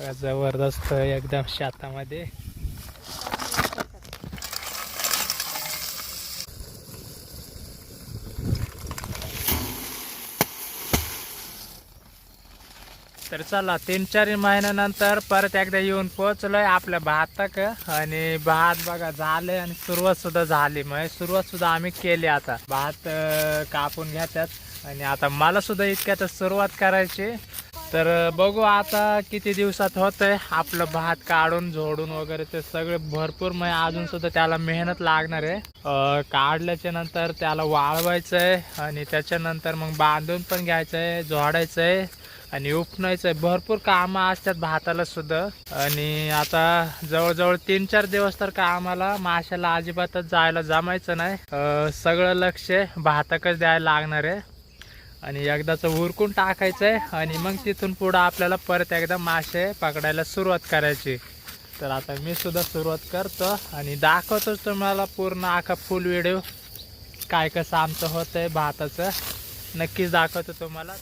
बघा जबरदस्त एकदम शेतामध्ये. तर चला तीन चार महिन्यानंतर परत एकदा येऊन पोहोचलोय आपल्या भाताक. आणि भात बघा झाले आणि सुरुवात सुद्धा झाली. म्हणजे सुरुवात सुद्धा आम्ही केली आता. भात कापून घेतात. आणि आता मला सुद्धा इतक्यात सुरुवात करायची. तर बघू आता किती दिवसात होतंय. आपलं भात काढून झोडून वगैरे ते सगळे भरपूर म्हणजे अजून सुद्धा त्याला मेहनत लागणार आहे. काढल्याच्या नंतर त्याला वाळवायचंय आणि त्याच्यानंतर मग बांधून पण घ्यायचंय झोडायचंय आणि उपणायचं आहे भरपूर कामं असतात भाताला सुद्धा. आणि आता जवळजवळ तीन चार दिवस तर का आम्हाला माशाला अजिबातच जायला जमायचं नाही. सगळं लक्ष भाताकच द्यायला लागणार आहे. आणि एकदाचं उरकून टाकायचं आहे आणि मग तिथून पुढं आपल्याला परत एकदा मासे पकडायला सुरुवात करायची. तर आता मी सुद्धा सुरुवात करतो आणि दाखवतो तुम्हाला पूर्ण आखा फुल व्हिडिओ काय कसं आमचं होतंय भाताचं. नक्कीच दाखवतो तुम्हाला.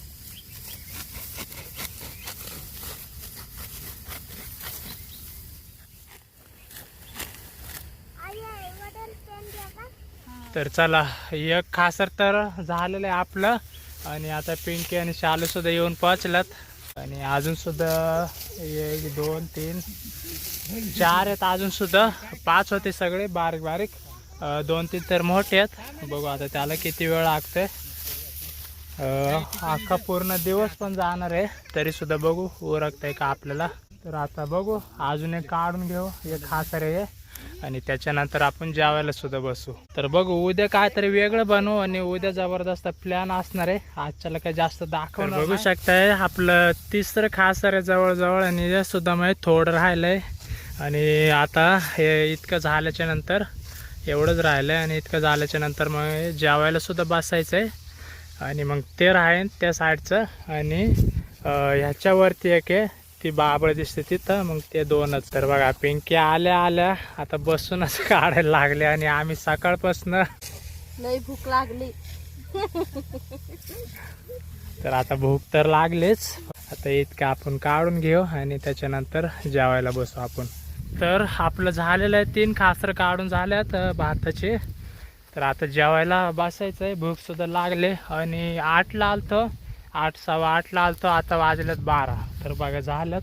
तर चला एक खासर तर झालेलं आहे आपलं. आणि आता पिंकी आणि शालू सुद्धा येऊन पोहोचल्यात. आणि अजून सुद्धा एक दोन तीन चार आहेत अजून सुद्धा. पाच होते सगळे बारीक बारीक. दोन तीन तर मोठे आहेत. बघू आता त्याला किती वेळ लागते अख्खा पूर्ण दिवस पण जाणार आहे. तरी सुद्धा बघू आहे का आपल्याला. तर आता बघू अजून एक काढून घेऊ. एक खासर आहे आणि त्याच्यानंतर आपण जेवायला सुद्धा बसू. तर बघू उद्या काहीतरी वेगळं बनवू आणि उद्या जबरदस्त प्लॅन असणार आहे. आजच्याला काही जास्त दाखवणार बघू शकताय आपलं तिसरं खासर आहे जवळजवळ आणि हे सुद्धा म्हणजे थोडं राहिलंय. आणि आता हे इतकं झाल्याच्यानंतर एवढंच राहिलंय आणि इतकं झाल्याच्यानंतर मग जेवायला सुद्धा बसायचं आहे आणि मग ते राहीन त्या साईडचं आणि ह्याच्यावरती एक आहे ती बाबळ दिसते तिथं मग ते दोनच. तर बघा पिंकी आल्या आल्या. आता बसूनच काढायला लागले आणि आम्ही सकाळपासून लई भूक लागली. तर आता भूक तर लागलेच. आता इतकं आपण काढून घेऊ आणि त्याच्यानंतर जेवायला बसू आपण. तर आपलं झालेलं आहे तीन खासर काढून झाल्यात भाताचे. तर आता जेवायला बसायचं आहे भूक सुद्धा लागले आणि आठला आलतो. आठ सव्वा आठला आलतो आता वाजल्यात बारा. तर बघा झालं.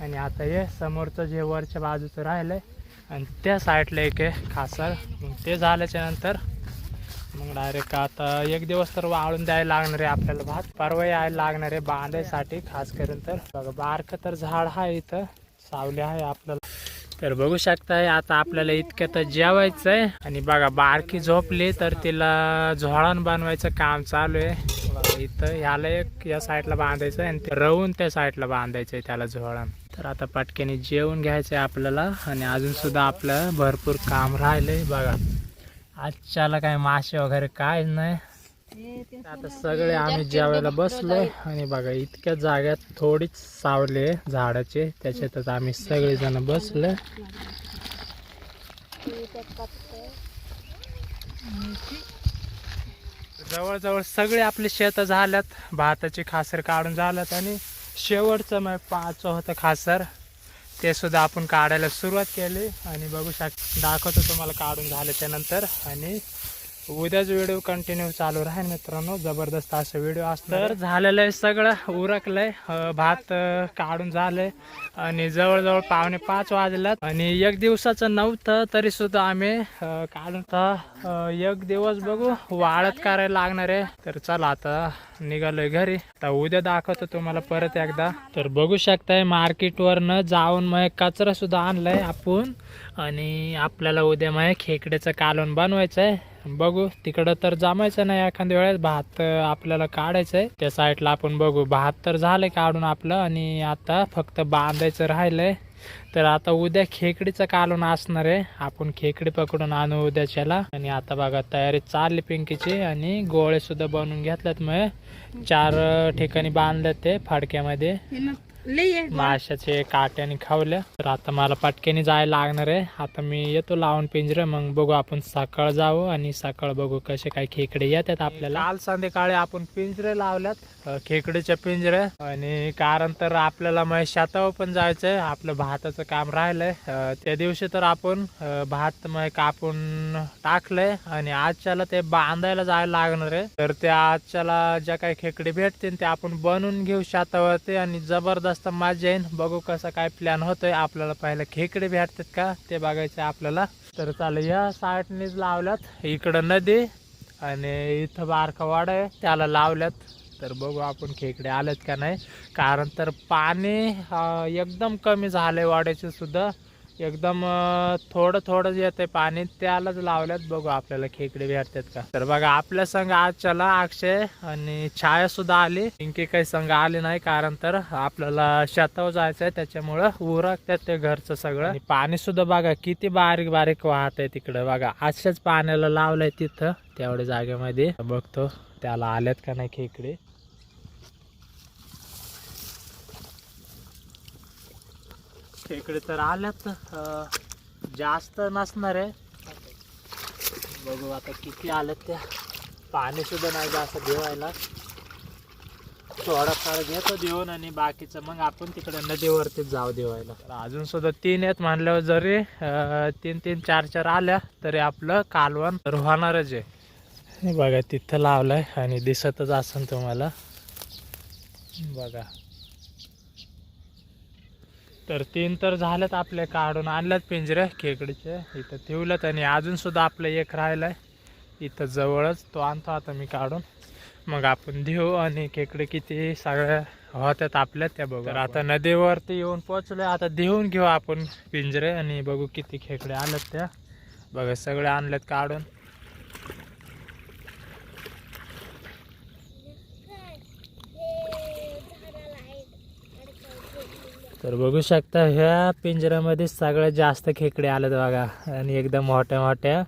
आणि आता हे समोरचं जे वरच्या बाजूचं राहिलंय आणि त्या साईडला एक आहे खासर मग ते झाल्याच्यानंतर मग डायरेक्ट आता एक दिवस तर वाळून द्यायला लागणार आहे आपल्याला भात. परवा यायला लागणार आहे बांधायसाठी खास करून तर. बघा बारकं तर झाड आहे इथं. सावली आहे आपल्याला. तर बघू शकताय आता आपल्याला इतक्यात जेवायचं आहे आणि बघा बारकी झोपली तर तिला झोळण बनवायचं काम चालू आहे. इथं ह्याला एक या साईडला बांधायचं आहे आणि ते रवून त्या साईडला बांधायचं आहे त्याला झोळण. तर आता पटक्याने जेवून घ्यायचं आहे आपल्याला आणि अजून सुद्धा आपलं भरपूर काम राहिलंय बघा. आजच्याला काय मासे वगैरे काय नाही. आता सगळे आम्ही जेवायला बसलोय आणि बघा इतक्या जाग्यात थोडीच सावली झाडाचे. त्याच्यातच आम्ही सगळे जण बसलोय जवळजवळ सगळे आपले शेत झाल्यात भाताची खासर काढून झाल्यात आणि शेवटचं मग पाच होतं खासर ते सुद्धा आपण काढायला सुरुवात केली. आणि बघू शक दाखवतो तुम्हाला काढून झाल्याच्या त्यानंतर आणि उद्याच व्हिडिओ कंटिन्यू चालू राहील मित्रांनो. जबरदस्त असं व्हिडिओ असतं तर झालेलं आहे सगळं उरकलंय. भात काढून झालंय. आणि जवळजवळ पावणे पाच वाजल्यात. आणि एक दिवसाचं नव्हतं तरी सुद्धा आम्ही काढून तर एक दिवस बघू. वाळत करायला लागणार आहे. तर चला आता निघालोय घरी. आता उद्या दाखवतो तुम्हाला परत एकदा. तर बघू शकताय मार्केटवरनं जाऊन मग कचरा सुद्धा आणलाय आपण. आणि आपल्याला उद्या मग खेकड्याचं कालवण बनवायचं आहे बघू तिकडं तर जमायचं नाही एखाद्या वेळेस. भात आपल्याला काढायचं आहे त्या साईडला आपण बघू. भात तर झालंय काढून आपलं आणि आता फक्त बांधायचं राहिलंय. तर आता उद्या खेकडीचं कालून असणार आहे. आपण खेकडी पकडून आणू उद्याच्याला. आणि आता बघा तयारी चालली पिंकीची आणि गोळे सुद्धा बनवून घेतल्यात मग. चार ठिकाणी बांधल्यात ते फाडक्यामध्ये. आहे. माशाचे काट्याने खावल्या. तर आता मला पटक्याने जायला लागणार आहे. आता मी येतो लावून पिंजरे. मग बघू आपण सकाळ जाऊ आणि सकाळ बघू कसे काय खेकडे येतात आपल्याला. काल संध्याकाळी आपण पिंजरे लावल्यात. खेकडीच्या पिंजरे. आणि कारण तर आपल्याला मग शेतावर पण जायचंय. आपलं भाताचं काम राहिलंय. त्या दिवशी तर आपण भात मग कापून टाकलंय. आणि आजच्याला ते बांधायला जायला लागणार आहे. तर त्या आजच्याला ज्या काही खेकडे भेटतील ते आपण बनवून घेऊ शेतावरती. आणि जबरदस्त मजा येईन बघू कसा काय प्लॅन होतोय. आपल्याला पाहिलं खेकडे भेटतात का? ते बघायचं आपल्याला. तर चालेल या साठनीच लावल्यात. इकडं नदी आणि इथं बारका वाडा आहे. त्याला लावल्यात. तर बघू आपण खेकडे आलेत का नाही. कारण तर पाणी एकदम कमी झालंय वाड्याचे सुद्धा. एकदम अं, थोडं थोडं येते पाणी त्यालाच लावल्यात बघू आपल्याला खेकडे भेटतात का. तर बघा आपल्या संघ आज चला अक्षय आणि छाया सुद्धा आली. पिंकी काही संघ आली नाही कारण तर आपल्याला शेतावर जायचं आहे त्याच्यामुळं उरकतात ते घरचं सगळं. आणि पाणी सुद्धा बघा किती बारीक बारीक वाहत आहे तिकडं. बघा अशाच पाण्याला लावलंय तिथं तेवढ्या जागेमध्ये. बघतो त्याला आल्यात का नाही खेकडे. खेकडे तर आल्यात. जास्त नसणार आहे. बघू आता किती आल्यात त्या. पाणी सुद्धा नाही जास्त देवायला. थोडाफार घेतो देऊन आणि बाकीचं मग आपण तिकडे नदीवरतीच जाऊ देवायला. तर अजून सुद्धा तीन आहेत म्हणल्यावर जरी तीन तीन चार चार आल्या तरी आपलं कालवण तर होणारच आहे. बघा तिथं लावलंय आणि दिसतच असेल तुम्हाला. बघा. तर तीन तर झालेत आपल्या काढून आणल्यात पिंजरे खेकडीचे. इथं ठेवलेत आणि अजून सुद्धा आपलं एक राहिलाय. इथं जवळच तो आणतो आता मी काढून. मग आपण देऊ आणि खेकडे किती सगळ्या होत्यात आपल्या त्या बघू. तर आता नदीवरती येऊन पोचलोय आता देऊन घेऊ आपण पिंजरे आणि बघू किती खेकडे आल्यात त्या. बघा सगळे आणल्यात काढून. तर बघू शकता ह्या पिंजऱ्यामध्ये सगळ्यात जास्त खेकडे आलेत बघा. आणि एकदम मोठ्या मोठ्या.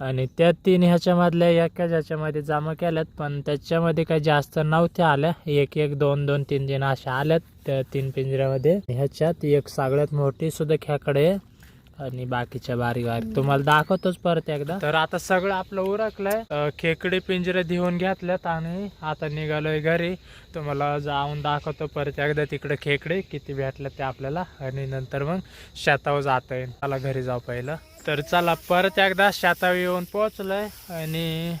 आणि त्या तीन ह्याच्यामधल्या एकाच ह्याच्यामध्ये जमा केल्यात पण त्याच्यामध्ये काही जास्त नव्हत्या आल्या. एक एक दोन दोन तीन तीन अशा आल्यात त्या तीन पिंजऱ्यामध्ये. ह्याच्यात एक सगळ्यात मोठी सुद्धा खेकडे आणि बाकीच्या बारीक बारीक तुम्हाला दाखवतोच परत एकदा. तर आता सगळं आपलं उरकलंय. खेकडे पिंजरे देऊन घेतल्यात आणि आता निघालोय घरी. तुम्हाला जाऊन दाखवतो परत एकदा तिकडे खेकडे किती भेटले ते आपल्याला. आणि नंतर मग शेतावर जाता येईल मला घरी जाऊ पहिलं. तर चला परत एकदा शेतावर येऊन पोहोचलोय. आणि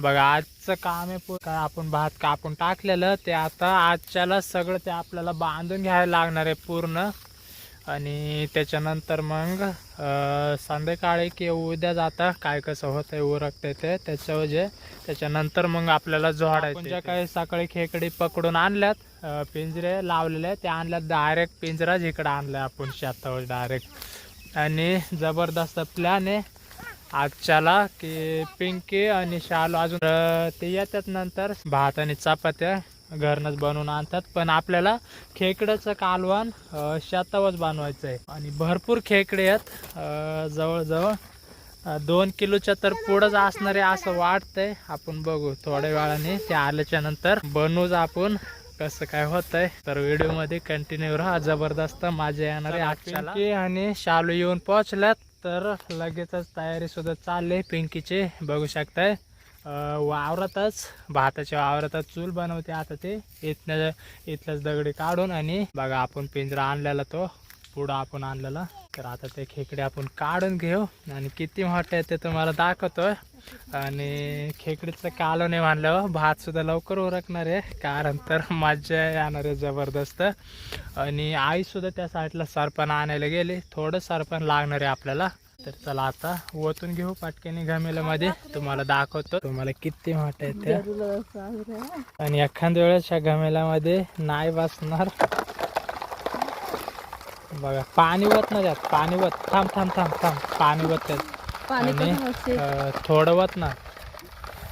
बघा आजचं काम आहे काय आपण भात कापून टाकलेलं. ते आता आजच्याला सगळं ते आपल्याला बांधून घ्यायला लागणार आहे पूर्ण. आणि त्याच्यानंतर मग अं, संध्याकाळी किंवा उद्या जाता काय कसं होतंय उरकते ते त्याच्यावर जे त्याच्यानंतर मग आपल्याला जोडायचं ज्या काही सकाळी खेकडी पकडून आणल्यात पिंजरे लावलेले ते आणल्यात डायरेक्ट पिंजराच इकडे आणलाय आपण शेतावर डायरेक्ट आणि जबरदस्त प्लॅन आहे. आजच्याला की पिंकी आणि शालू अजून ते येतात नंतर भात आणि चपात्या. घरनंच बनवून आणतात. पण आपल्याला खेकड्याचं कालवण अं, शेतावरच बनवायचं आहे आणि भरपूर खेकडे आहेत. जवळजवळ दोन किलोच्या तर पुढंच असणारे असं वाटतंय आपण बघू थोड्या वेळाने ते आल्याच्यानंतर. बनवूच आपण. कसं काय होतंय. तर व्हिडिओमध्ये कंटिन्यू राहा. जबरदस्त मजा येणार आहे आजच्याला. आणि शालू येऊन पोहोचल्यात. तर लगेचच तयारी सुद्धा चालली पिंकीची. बघू शकताय. वावरातच भाताच्या वावरातच चूल बनवते आता ते. इथल्या इथल्याच दगडी काढून आणि बघा आपण पिंजरा आणलेला तो पुढं आपण आणलेला. तर आता ते खेकडे आपण काढून घेऊ. आणि किती मोठे आहे ते तुम्हाला दाखवतोय. आणि खेकडीचं कालो नाही म्हणल्यावर हो. भात सुद्धा लवकर उरकणार आहे. कारण तर मजा येणार आहे जबरदस्त. आणि आई सुद्धा त्या साईडला सरपण आणायला गेली. थोडं सरपण लागणार आहे आपल्याला. तर चला आता ओतून घेऊ पटकेनी घमेल्यामध्ये तुम्हाला दाखवतो. तुम्हाला किती आहेत त्या. आणि एखाद्या वेळेस या घमेल्यामध्ये नाही बसणार. बघा पाणी वत ना त्यात पाणी वत. थांब थांब थांब थांब. पाणी वत त्यात आणि थोडं वत ना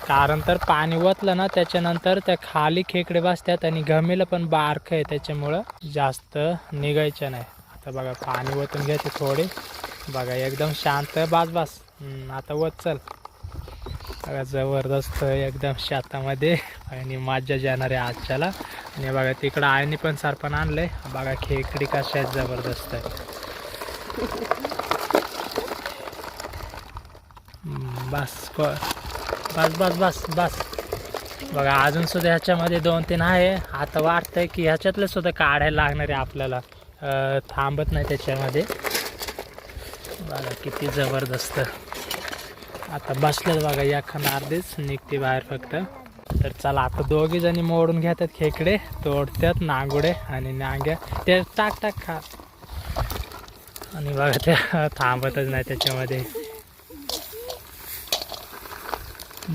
कारण तर पाणी वतलं ना त्याच्यानंतर त्या खाली खेकडे बसतात आणि घमेलं पण बारक आहे त्याच्यामुळं जास्त निघायचं नाही. आता बघा पाणी वतून घ्यायचे थोडे. बघा एकदम शांत बास बास. आता वत चल. बघा जबरदस्त एकदम शेतामध्ये. आणि मज्जा जाणार आहे आजच्याला. आणि बघा तिकडं आईने पण सरपण आणलंय. बघा खेकडी कशा आहेत जबरदस्त आहे. बस बस बस बस बस. बघा अजून सुद्धा ह्याच्यामध्ये दोन तीन आहे. आता वाटतंय की ह्याच्यातले सुद्धा काढायला लागणार आहे आपल्याला. थांबत नाही त्याच्यामध्ये. बघा किती जबरदस्त. आता बसलेत बघा एखादा अर्धीच निघते बाहेर फक्त. तर चला आता दोघी जणी मोडून घेतात खेकडे तोडतात नांगोडे आणि नांग्या. ते टाक टाक खा. आणि बघा ते थांबतच नाही त्याच्यामध्ये.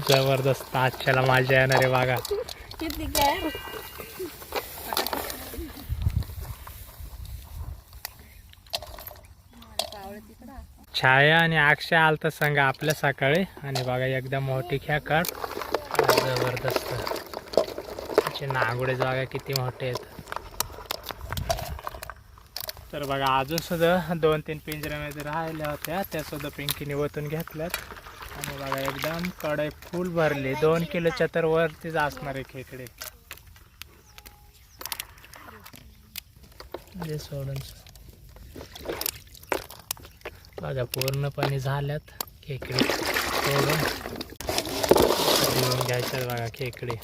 जबरदस्त आजच्याला मजा येणार आहे बघा किती काय छाया आणि अक्षय आलता सांगा आपल्या सकाळी. आणि बघा एकदम मोठी खेकड. जबरदस्त. त्याचे नांगुडे जागा किती मोठे आहेत. तर बघा अजून सुद्धा दोन तीन पिंजऱ्यामध्ये राहिल्या होत्या. त्या सुद्धा पिंकीने ओतून घेतल्यात. आणि बघा एकदम कढई फुल भरली. दोन किलोच्या तर वरतीच असणार आहे खेकडे. सोडून. माझ्या पूर्णपणे झाल्यात खेकडे. हो घेऊन घ्यायच्यात बघा खेकडे.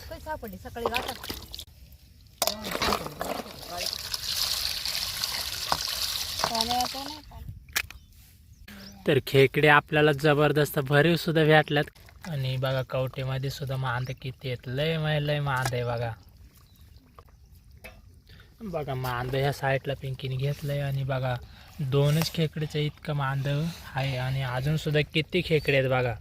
सर सापडली? सकाळी गाठात पाण्याचं नाही पाणी. तर खेकडे आपल्याला जबरदस्त भरीव सुद्धा भेटल्यात. आणि बघा कवटेमध्ये सुद्धा मांद किती आहेत. लय मय लय मांद आहे बघा. बघा मांद ह्या साईडला पिंकीने घेतलंय. आणि बघा दोनच खेकडेचं इतकं मांद आहे. आणि अजून सुद्धा किती खेकडे आहेत बघा.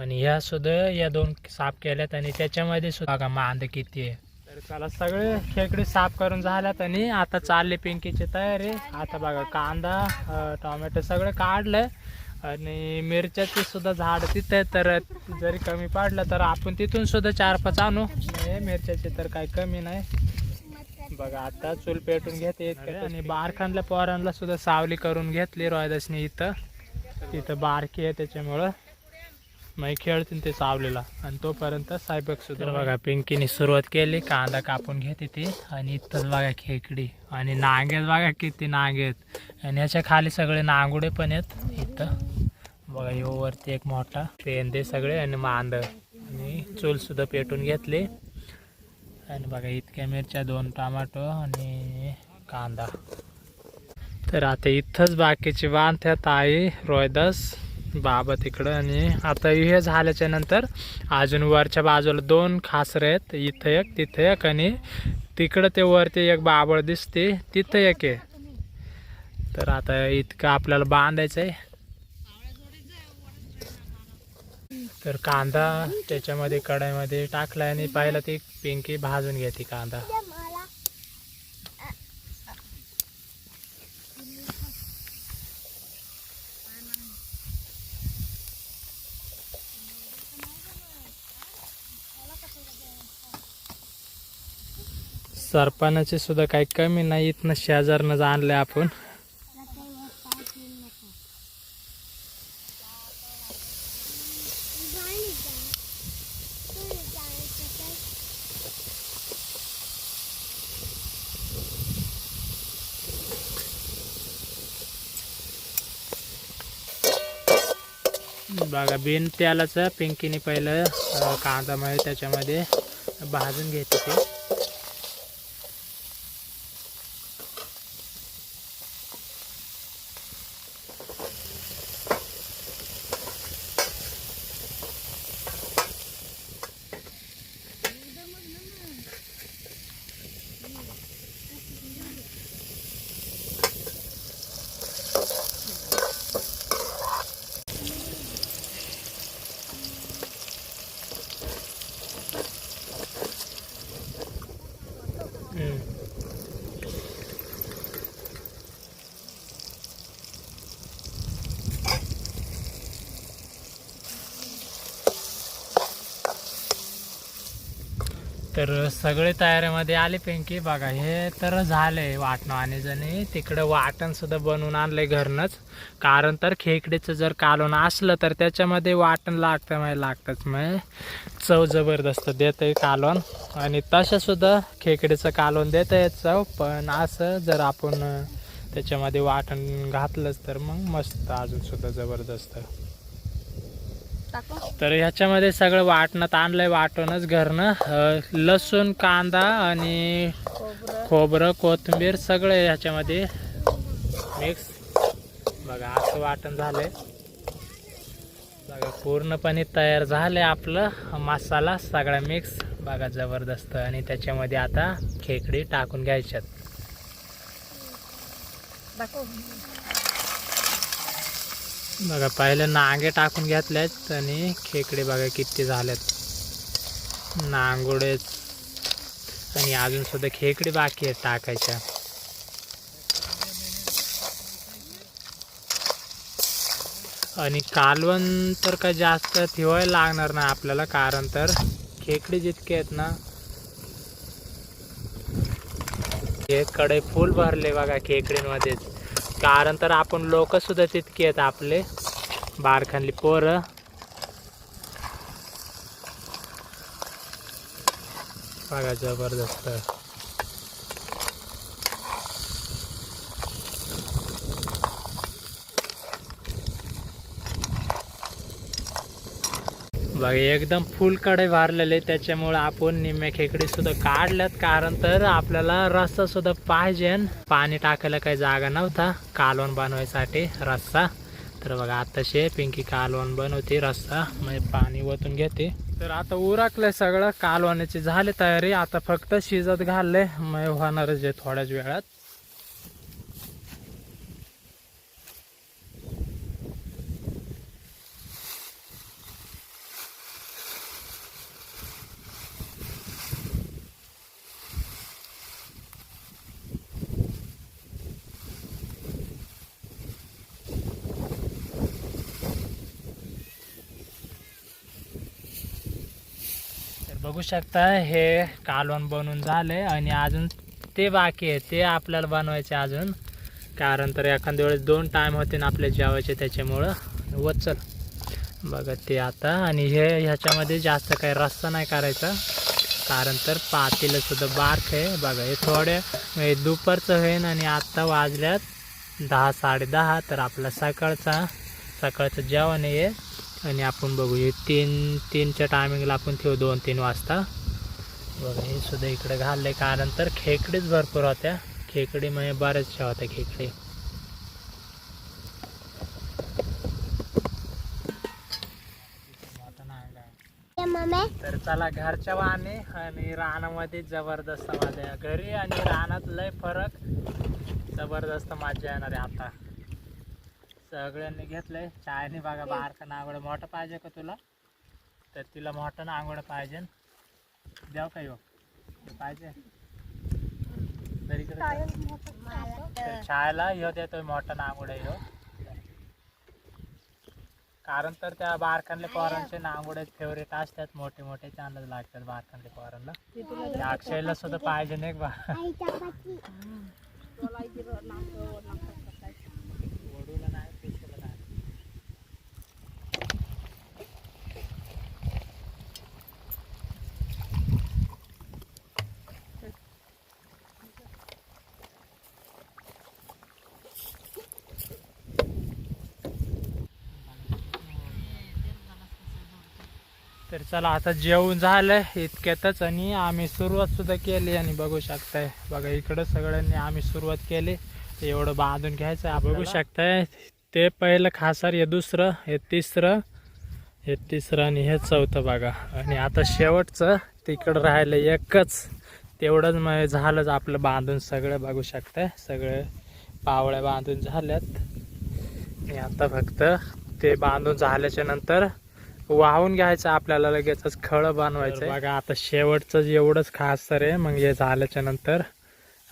आणि ह्या सुद्धा या दोन साफ केल्यात. आणि त्याच्यामध्ये सुद्धा बघा मांद किती आहे. तर चला सगळे खेकडे साफ करून झाल्यात. आणि आता चालले पिंकीची तयारी. आता बघा कांदा टोमॅटो सगळं काढलं आणि मिरच्याचे सुद्धा झाड तिथं तर जरी कमी पडलं तर आपण तिथून सुद्धा चार पाच आणू. नाही मिरच्याची तर काही कमी नाही. बघा आता चूल पेटून घेते आणि बारखांतल्या पोरांना सुद्धा सावली करून घेतली रोहिदासने इथं. तिथं बारकी आहे त्याच्यामुळं. मग खेळतील ते चावलेला आणि तोपर्यंत सायबक सुद्धा. बघा पिंकीने सुरुवात केली कांदा कापून घेते ती. आणि इथंच बघा खेकडी. आणि नांगेत बघा किती नांगेत. आणि ह्याच्या खाली सगळे नांगुडे पण आहेत. इथं. बघा यो वरती एक मोठा पेंदे सगळे आणि मांद आणि चूल सुद्धा पेटून घेतली. आणि बघा इतक्या मिरच्या दोन टमाटो आणि कांदा. तर आता इथंच बाकीची बांधतात आई रोयदास बाबा तिकडं आणि आता हे झाल्याच्यानंतर अजून वरच्या बाजूला दोन खासरे आहेत. इथं एक तिथं एक. आणि तिकडं ते वरती एक बाबळ दिसते. तिथं एक आहे. तर आता इतकं आपल्याला बांधायचं आहे. तर कांदा त्याच्यामध्ये कढाईमध्ये टाकला आणि पहिला ती पिंकी भाजून घेते कांदा. सरपानाचे सुद्धा काही कमी नाही. इथनं शेजारनं आणलं आपण. बघा बिन त्यालाच पिंकीने पहिलं कांदा मध्ये त्याच्यामध्ये भाजून घेते ते. तर सगळे तयारीमध्ये आले पेंकी. बघा हे तर झालंय वाटणं आणि जणी. तिकडं वाटण सुद्धा बनवून आणलंय घरनंच. कारण तर खेकडीचं जर कालवण असलं तर त्याच्यामध्ये वाटण लागतं म्हणजे लागतंच म्हणजे चव जबरदस्त देतं आहे कालवण. आणि तसं सुद्धा खेकडीचं कालवण देत आहे चव. पण असं जर आपण त्याच्यामध्ये वाटण घातलंच तर मग मस्त अजून सुद्धा जबरदस्त. तर ह्याच्यामध्ये सगळं वाटणात आणलंय वाटणच घरनं. लसूण कांदा आणि खोबरं. कोथिंबीर सगळं ह्याच्यामध्ये मिक्स. बघा असं वाटण झालंय. बघा पूर्णपणे तयार झालंय आपलं मसाला सगळा मिक्स. बघा जबरदस्त. आणि त्याच्यामध्ये आता खेकडी टाकून घ्यायच्यात. बघा पहिले नांगे टाकून घेतल्यात आणि खेकडे बघा किती झाल्यात नांगोडेच आणि अजून सुद्धा खेकडे बाकी आहेत टाकायच्या आणि कालवण तर काय जास्त ठेवायला लागणार नाही आपल्याला कारण तर खेकडे जितके आहेत ना हे कडे फुल भरले बघा खेकडींमध्येच. कारण तर आपण लोक सुद्धा तितके आहेत आपले. बारखानली पोरं. बघा जबरदस्त. बघा एकदम फुलकडे भरलेले त्याच्यामुळे आपण निम्म्या खेकडी सुद्धा काढल्यात. कारण तर आपल्याला रस्सा सुद्धा पाहिजे पाणी टाकायला काही जागा नव्हता. कालवण बनवायसाठी रस्सा. तर बघा आताशे पिंकी कालवण बनवते रस्सा. म्हणजे पाणी ओतून घेते. तर आता उरकलंय सगळं. कालवण्याची झाली तयारी. आता फक्त शिजत घालले मग होणारच आहे थोड्याच वेळात तर बघू शकता हे कालवण बनवून आहे आणि अजून ते बाकी आहे ते आपल्याला बनवायचे अजून. कारण तर एखाद्या वेळेस दोन टाईम होते ना आपले जेवायचे त्याच्यामुळं. वचल बघा ते आता. आणि हे ह्याच्यामध्ये जास्त काही रस्सा नाही करायचा. कारण तर पातेलंसुद्धा बारक आहे. बघा हे थोडे म्हणजे दुपारचं होईन आणि आत्ता वाजल्यात दहा साडेदहा तर आपला सकाळचा सकाळचं जेवण आहे आणि आपण बघू हे तीन तीनच्या टायमिंगला आपण ठेवू दोन तीन वाजता. बघा हे सुद्धा इकडे घालले कारण तर खेकडीच भरपूर होत्या. खेकडी म्हणजे बऱ्याचशा होत्या खेकडी. तर चला घरच्या वाहने आणि रानामध्ये जबरदस्त मजा. घरी आणि रानात लय फरक. जबरदस्त मजा येणार आहे आता. सगळ्यांनी घेतलंय. चायनी बघा बारकं नांगड. मोठं पाहिजे का तुला? तर तिला मोठं नांगड पाहिजे. द्याव का? हे पाहिजे. तर. छायला ह्यो देतोय मोठं नांगुड ह्यो कारण तर त्या बारकांले पोरांचे नांगुडे फेवरेट असतात. मोठे मोठे चांगलं लागतात बारकांले पोरांना. अक्षयला सुद्धा पाहिजे नाही का बा वडूला नाही पिशूला नाही तर चला आता जेवण झालं इतक्यातच आणि आम्ही सुरुवात सुद्धा केली आणि बघू शकताय. बघा इकडं सगळ्यांनी आम्ही सुरुवात केली. एवढं बांधून घ्यायचं आहे बघू शकताय ते पहिलं खासार हे दुसरं हे तिसरं हे तिसरं आणि हे चौथं बघा. आणि आता शेवटचं तिकडं राहिलं एकच. तेवढंच मग झालंच आपलं बांधून सगळं बघू शकताय. सगळे पावळ्या बांधून झाल्यात. आणि आता फक्त ते बांधून झाल्याच्यानंतर वाहून घ्यायचं आपल्याला लगेचच खळ बनवायचं बघा आता शेवटचं एवढंच खास तर आहे मग हे झाल्याच्यानंतर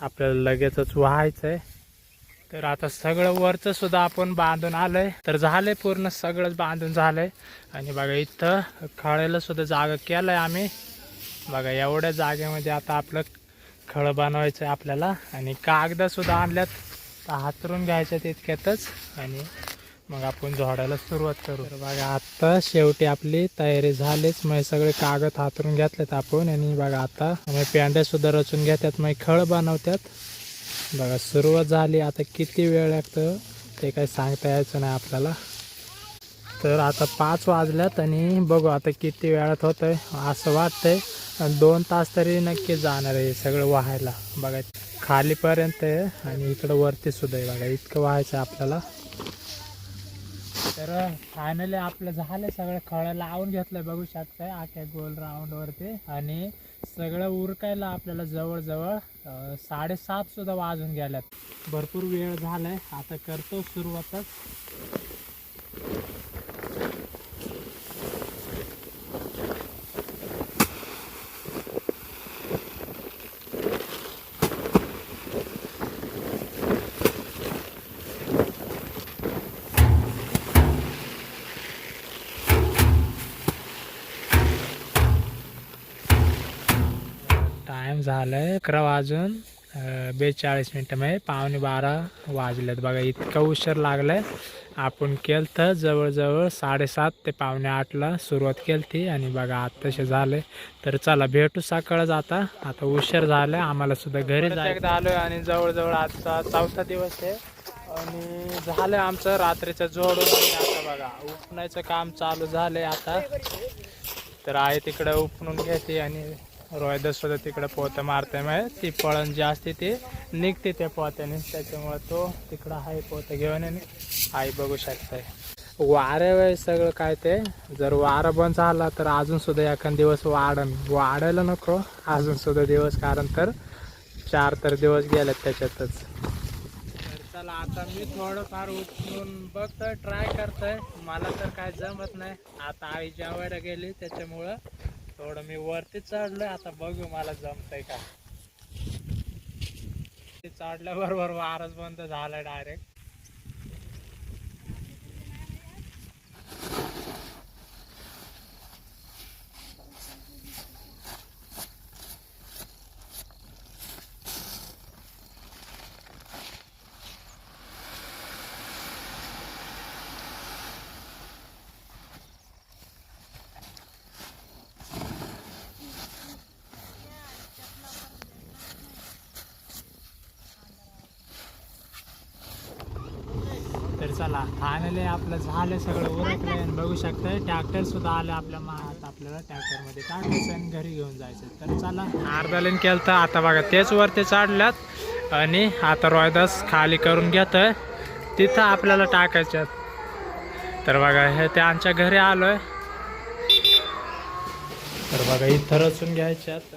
आपल्याला लगेचच व्हायचंय. तर आता सगळं वरचं सुद्धा आपण बांधून आलंय. तर झालंय पूर्ण सगळंच बांधून झालंय. आणि बघा इथं खळेला सुद्धा जागा केलंय आम्ही. बघा एवढ्या जागेमध्ये आता आपलं खळ बनवायचं आहे आपल्याला. आणि कागदा सुद्धा आणल्यात. हातरून घ्यायच्या तितक्यातच आणि मग आपण झोडायला सुरुवात करू. तर बघा आता शेवटी आपली तयारी झालीच. मग सगळे कागद हातरून घेतलेत आपण. आणि बघा आता मग पेंड्या सुद्धा रचून घेतात. मग खळ बनवतात. बघा सुरुवात झाली. आता किती वेळ लागतं ते काही सांगता यायचं नाही आपल्याला. तर आता पाच वाजल्यात आणि बघू आता किती वेळात होतं आहे असं वाटतंय. दोन तास तरी नक्की जाणार आहे हे सगळं व्हायला. बघा खालीपर्यंत आहे आणि इकडं वरती सुद्धा आहे. बघा इतकं व्हायचं आहे आपल्याला. तर फायनली आपलं झालं सगळं खळं लावून घेतलं बघू शकताय आख्या गोल राऊंड वरती. आणि सगळं उरकायला आपल्याला जवळजवळ साडेसातसुद्धा साडेसात सुद्धा वाजून गेल्यात. भरपूर वेळ झालाय. आता करतो सुरुवातच. टाइम झालाय अकरा वाजून बेचाळीस मिनटं म्हणजे पावणे बारा वाजलेत. बघा इतका उशीर लागलाय. आपण केलं तर जवळजवळ साडेसात ते पावणे आठला सुरुवात केली ती आणि बघा आत्ताशे झाले तर चला भेटू सकाळच आता. आता उशीर झालाय आम्हाला सुद्धा घरी एकदा आलोय आणि जवळजवळ आजचा चौथा दिवस आहे. आणि झालं आमचं रात्रीचं जोडून आणि आता बघा उपणायचं काम चालू झालंय आता. तर आहे तिकडं उपणून घेते आणि रोहिदास सुद्धा तिकडं पोहतं मारते मग ती पळण जी असते ती निघते त्या पोहत्याने त्याच्यामुळं तो तिकडं आहे पोहतं घेऊन आणि आई बघू शकताय वाऱ्या वेळेस सगळं काय ते? जर वारा बंद झाला तर अजून सुद्धा एखाद दिवस वाढन. वाढायला नको अजून सुद्धा दिवस. कारण तर चार तर दिवस गेलेत त्याच्यातच. तर चला आता मी थोडंफार उचलून बघतोय ट्राय करतोय. मला तर काय जमत नाही. आता आई जेवायला गेली त्याच्यामुळं थोडं मी वरती चढलोय आता बघू मला जमतंय का. ते चढल्याबरोबर वारच बंद झाला डायरेक्ट चला फायनली आपलं झालं सगळं उरकलंय आणि बघू शकताय ट्रॅक्टर सुद्धा आलं आपल्या मात आपल्याला ट्रॅक्टरमध्ये. टाकायचं आणि घरी घेऊन जायचं. तर चला. अर्धा लेन केलं तर आता बघा तेच वरती चढल्यात आणि आता रॉयदास खाली करून घेत तिथं आपल्याला टाकायच्यात तर बघा हे ते आमच्या घरी आलोय. तर बघा इथं रचून घ्यायच्यात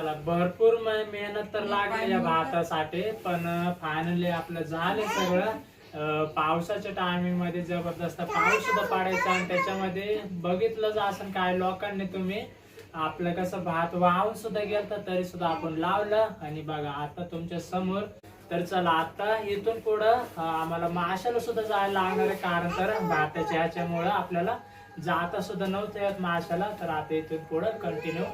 चला भरपूर मे- मेहनत तर लागली या भातासाठी पण फायनली आपलं झालं सगळं. अं, पावसाच्या टायमिंगमध्ये जबरदस्त पाऊस सुद्धा पडायचा आणि त्याच्यामध्ये बघितलंच असं काय लोकांनी तुम्ही. आपलं कसं भात वाहून सुद्धा गेलं तरी सुद्धा आपण लावलं. आणि बघा आता तुमच्यासमोर तर चला आता इथून पुढं अं, आम्हाला माशाला सुद्धा जायला लागणार आहे. कारण तर भाताच्या ह्याच्यामुळं आपल्याला जाता सुद्धा नव्हतं येत माशाला तर आता इथून पुढं कंटिन्यू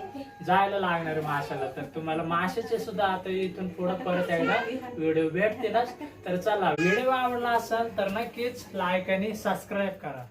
जायला लागणार माशाला. तर तुम्हाला माशाचे सुद्धा आता इथून पुढं परत एकदा व्हिडिओ भेटतीलच. तर चला व्हिडिओ आवडला असेल तर नक्कीच लाईक आणि सबस्क्राईब करा.